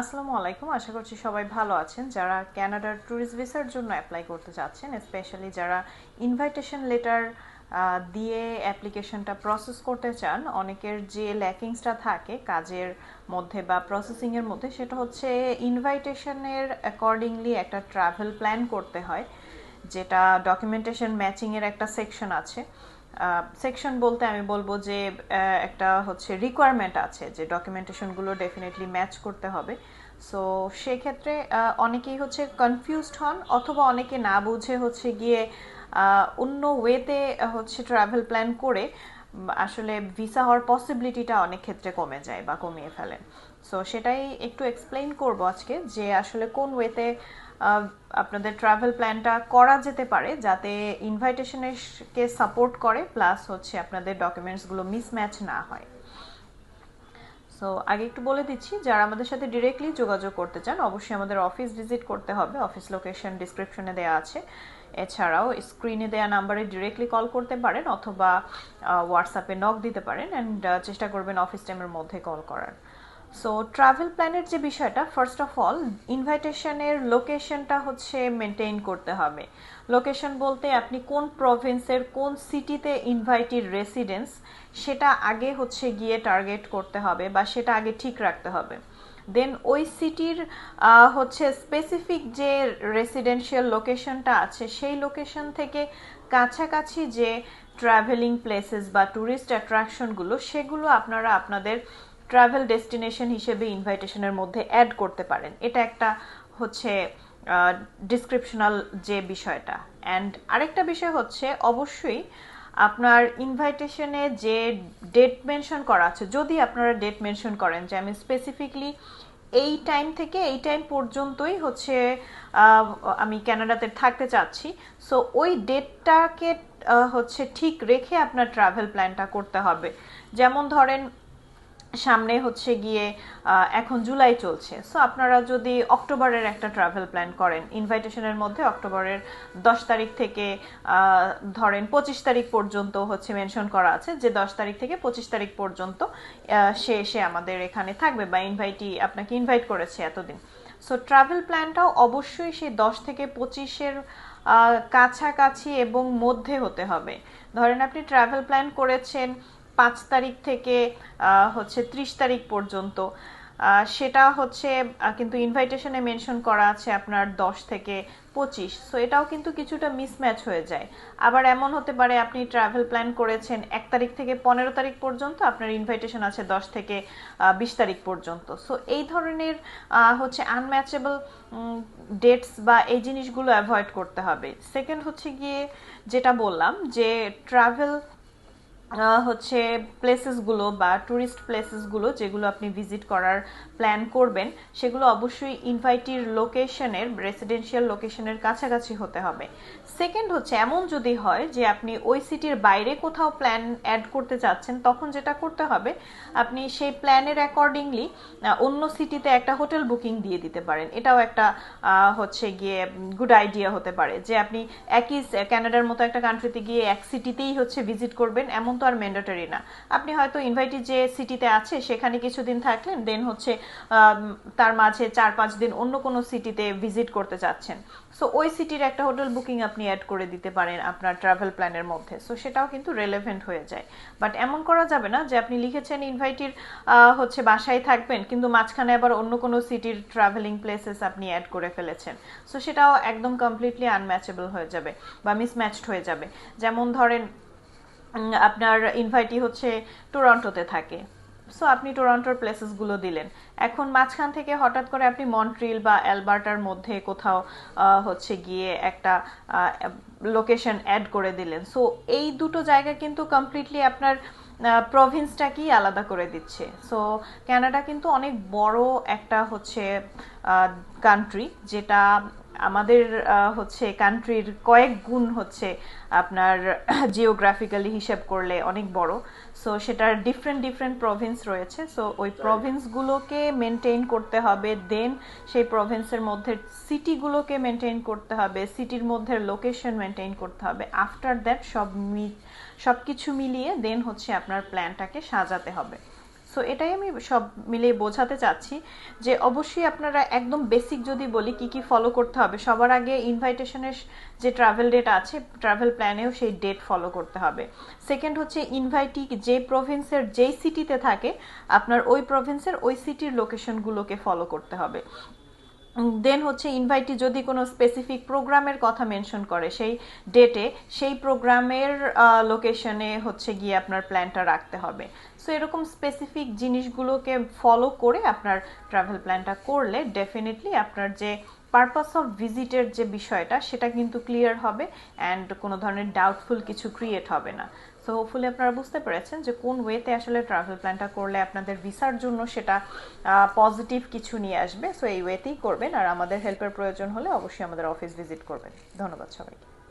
আসসালামু আলাইকুম। আশা করছি সবাই ভালো আছেন। যারা ক্যানাডার ট্যুরিস্ট ভিসার জন্য অ্যাপ্লাই করতে চাচ্ছেন স্পেশালি যারা ইনভাইটেশন লেটার দিয়ে অ্যাপ্লিকেশনটা প্রসেস করতে চান, অনেকের যে ল্যাকিংসটা থাকে কাজের মধ্যে বা প্রসেসিংয়ের মধ্যে, সেটা হচ্ছে ইনভাইটেশনের অ্যাকর্ডিংলি একটা ট্রাভেল প্ল্যান করতে হয়, যেটা ডকুমেন্টেশন ম্যাচিংয়ের একটা সেকশন আছে। সেকশন বলতে আমি বলব যে একটা হচ্ছে রিকোয়ারমেন্ট আছে যে ডকুমেন্টেশনগুলো ডেফিনেটলি ম্যাচ করতে হবে। সো সেক্ষেত্রে অনেকেই হচ্ছে কনফিউজড হন অথবা অনেকে না বুঝে হচ্ছে গিয়ে অন্য ওয়েতে হচ্ছে ট্রাভেল প্ল্যান করে আসলে ভিসা হওয়ার পসিবিলিটিটা অনেক ক্ষেত্রে কমে যায় বা কমিয়ে ফেলেন সো সেটাই একটু এক্সপ্লেইন করব আজকে যে আসলে কোন ওয়েতে আপনাদের ট্রাভেল প্ল্যানটা করা যেতে পারে যাতে ইনভাইটেশনের কে সাপোর্ট করে প্লাস হচ্ছে আপনাদের ডকুমেন্টসগুলো মিসম্যাচ না হয়। সো আগে একটু বলে দিচ্ছি, যারা আমাদের সাথে ডিরেক্টলি যোগাযোগ করতে চান, অবশ্যই আমাদের অফিস ভিজিট করতে হবে। অফিস লোকেশন ডিসক্রিপশনে দেওয়া আছে। এছাড়াও স্ক্রিনে দেওয়া নাম্বারে ডিরেক্টলি কল করতে পারেন অথবা হোয়াটসঅ্যাপে নক দিতে পারেন অ্যান্ড চেষ্টা করবেন অফিস টাইমের মধ্যে কল করার। সো ট্রাভেল প্ল্যানের যে বিষয়টা ফার্স্ট অফ অল ইনভাইটেশনের লোকেশনটা হচ্ছে মেনটেন করতে হবে। লোকেশন বলতে আপনি কোন প্রভিন্সের কোন সিটিতে ইনভাইটির রেসিডেন্স সেটা আগে হচ্ছে গিয়ে টার্গেট করতে হবে বা সেটা আগে ঠিক রাখতে হবে। দেন ওই সিটির হচ্ছে স্পেসিফিক যে রেসিডেন্সিয়াল লোকেশনটা আছে, সেই লোকেশন থেকে কাছাকাছি যে ট্রাভেলিং প্লেসেস বা ট্যুরিস্ট অ্যাট্রাকশনগুলো সেগুলো আপনারা আপনাদের ট্রাভেল ডেস্টিনেশন হিসেবে ইনভাইটেশনের মধ্যে অ্যাড করতে পারেন। এটা একটা হচ্ছে ডিসক্রিপশনাল যে বিষয়টা। অ্যান্ড আরেকটা বিষয় হচ্ছে, অবশ্যই আপনার ইনভাইটেশনে যে ডেট মেনশন করা আছে, যদি আপনারা ডেট মেনশন করেন যে আমি স্পেসিফিকলি এই টাইম থেকে এই টাইম পর্যন্তই হচ্ছে আমি ক্যানাডাতে থাকতে চাচ্ছি সো ওই ডেটটাকে হচ্ছে ঠিক রেখে আপনার ট্রাভেল প্ল্যানটা করতে হবে। যেমন ধরেন সামনে হচ্ছে গিয়ে এখন জুলাই চলছে। সো আপনারা যদি অক্টোবরের একটা ট্রাভেল প্ল্যান করেন ইনভাইটেশনের মধ্যে অক্টোবরের দশ তারিখ থেকে ধরেন পঁচিশ তারিখ পর্যন্ত হচ্ছে মেনশন করা আছে, যে দশ তারিখ থেকে পঁচিশ তারিখ পর্যন্ত সে এসে আমাদের এখানে থাকবে বা ইনভাইটি আপনাকে ইনভাইট করেছে এতদিন। সো ট্রাভেল প্ল্যানটাও অবশ্যই সেই দশ থেকে পঁচিশের কাছাকাছি এবং মধ্যে হতে হবে। ধরেন আপনি ট্রাভেল প্ল্যান করেছেন পাঁচ তারিখ থেকে হচ্ছে ত্রিশ তারিখ পর্যন্ত। সেটা হচ্ছে কিন্তু ইনভাইটেশনে মেনশন করা আছে আপনার দশ থেকে পঁচিশ। সো এটাও কিন্তু কিছুটা মিসম্যাচ হয়ে যায়। আবার এমন হতে পারে আপনি ট্রাভেল প্ল্যান করেছেন এক তারিখ থেকে পনেরো তারিখ পর্যন্ত, আপনার ইনভাইটেশন আছে দশ থেকে বিশ তারিখ পর্যন্ত। সো এই ধরনের হচ্ছে আনম্যাচেবল ডেটস বা এই জিনিসগুলো অ্যাভয়েড করতে হবে। সেকেন্ড হচ্ছে গিয়ে যেটা বললাম যে ট্রাভেল হচ্ছে প্লেসেসগুলো বা ট্যুরিস্ট প্লেসেসগুলো যেগুলো আপনি ভিজিট করার প্ল্যান করবেন, সেগুলো অবশ্যই ইনভাইটির লোকেশনের রেসিডেন্সিয়াল লোকেশনের কাছাকাছি হতে হবে। সেকেন্ড হচ্ছে, এমন যদি হয় যে আপনি ওই সিটির বাইরে কোথাও প্ল্যান অ্যাড করতে চাচ্ছেন, তখন যেটা করতে হবে, আপনি সেই প্ল্যানের অ্যাকর্ডিংলি অন্য সিটিতে একটা হোটেল বুকিং দিয়ে দিতে পারেন। এটাও একটা হচ্ছে গিয়ে গুড আইডিয়া হতে পারে যে আপনি একই কানাডার মতো একটা কান্ট্রিতে গিয়ে এক সিটিতেই হচ্ছে ভিজিট করবেন। এমন তো আর ম্যান্ডেটরি না। আপনি হয়তো ইনভাইটি যে সিটিতে আছে, সেখানে কিছুদিন থাকলেন দেন হচ্ছে তার মাঝে চার পাঁচ দিন অন্য কোনো সিটিতে ভিজিট করতে চাচ্ছেন সো ওই সিটির একটা হোটেল বুকিং আপনি অ্যাড করে দিতে পারেন আপনার ট্রাভেল প্ল্যানের মধ্যে। সো সেটাও কিন্তু রেলেভেন্ট হয়ে যায়। বাট এমন করা যাবে না যে আপনি লিখেছেন ইনভাইটির হচ্ছে বাসায় থাকবেন, কিন্তু মাঝখানে আবার অন্য কোনো সিটির ট্রাভেলিং প্লেসেস আপনি অ্যাড করে ফেলেছেন। সো সেটাও একদম কমপ্লিটলি আনম্যাচেবল হয়ে যাবে বা মিসম্যাচড হয়ে যাবে। যেমন ধরেন আপনার ইনভাইটি হচ্ছে টরন্টোতে থাকে। সো আপনি টরন্টোর প্লেসেসগুলো দিলেন। এখন মাঝখান থেকে হঠাৎ করে আপনি মন্ট্রিল বা অ্যালবার্টার মধ্যে কোথাও হচ্ছে গিয়ে একটা লোকেশন অ্যাড করে দিলেন। সো এই দুটো জায়গা কিন্তু কমপ্লিটলি আপনার প্রভিন্সটাকেই আলাদা করে দিচ্ছে। সো ক্যানাডা কিন্তু অনেক বড় একটা হচ্ছে কান্ট্রি যেটা আমাদের হচ্ছে কান্ট্রির কয়েক গুণ হচ্ছে আপনার জিওগ্রাফিক্যালি হিসেব করলে অনেক বড়। সো সেটার ডিফারেন্ট ডিফারেন্ট প্রভিন্স রয়েছে। সো ওই প্রভিন্সগুলোকে মেনটেন করতে হবে দেন সেই প্রভিন্সের মধ্যে সিটিগুলোকে মেনটেন করতে হবে সিটির মধ্যে লোকেশন মেনটেন করতে হবে। আফটার দ্যাট সব সব কিছু মিলিয়ে দেন হচ্ছে আপনার প্ল্যানটাকে সাজাতে হবে। সো এটাই আমি সব মিলে বোঝাতে চাচ্ছি যে অবশ্যই আপনারা একদম বেসিক যদি বলি কি কি ফলো করতে হবে, সবার আগে ইনভাইটেশনের যে ট্রাভেল ডেট আছে ট্রাভেল প্ল্যানেও সেই ডেট ফলো করতে হবে। সেকেন্ড হচ্ছে ইনভাইটি যে প্রভিন্সের যেই সিটিতে থাকে, আপনার ওই প্রভিন্সের ওই সিটির লোকেশনগুলোকে ফলো করতে হবে। দেন হচ্ছে ইনভাইটি যদি কোনো স্পেসিফিক প্রোগ্রামের কথা মেনশন করে, সেই ডেটে সেই প্রোগ্রামের লোকেশনে হচ্ছে গিয়ে আপনার প্ল্যানটা রাখতে হবে। সো এরকম স্পেসিফিক জিনিসগুলোকে ফলো করে আপনার ট্রাভেল প্ল্যানটা করলে ডেফিনেটলি আপনার যে পারপাস অফ ভিজিটের যে বিষয়টা, সেটা কিন্তু ক্লিয়ার হবে অ্যান্ড কোনো ধরনের ডাউটফুল কিছু ক্রিয়েট হবে না। সো হোপফুলি আপনারা বুঝতে পেরেছেন যে কোন ওয়েতে আসলে ট্রাভেল প্ল্যানটা করলে আপনাদের ভিসার জন্য সেটা পজিটিভ কিছু নিয়ে আসবে। সো এই ওয়েতেই করবেন। আর আমাদের হেল্পের প্রয়োজন হলে অবশ্যই আমাদের অফিস ভিজিট করবেন। ধন্যবাদ সবাইকে।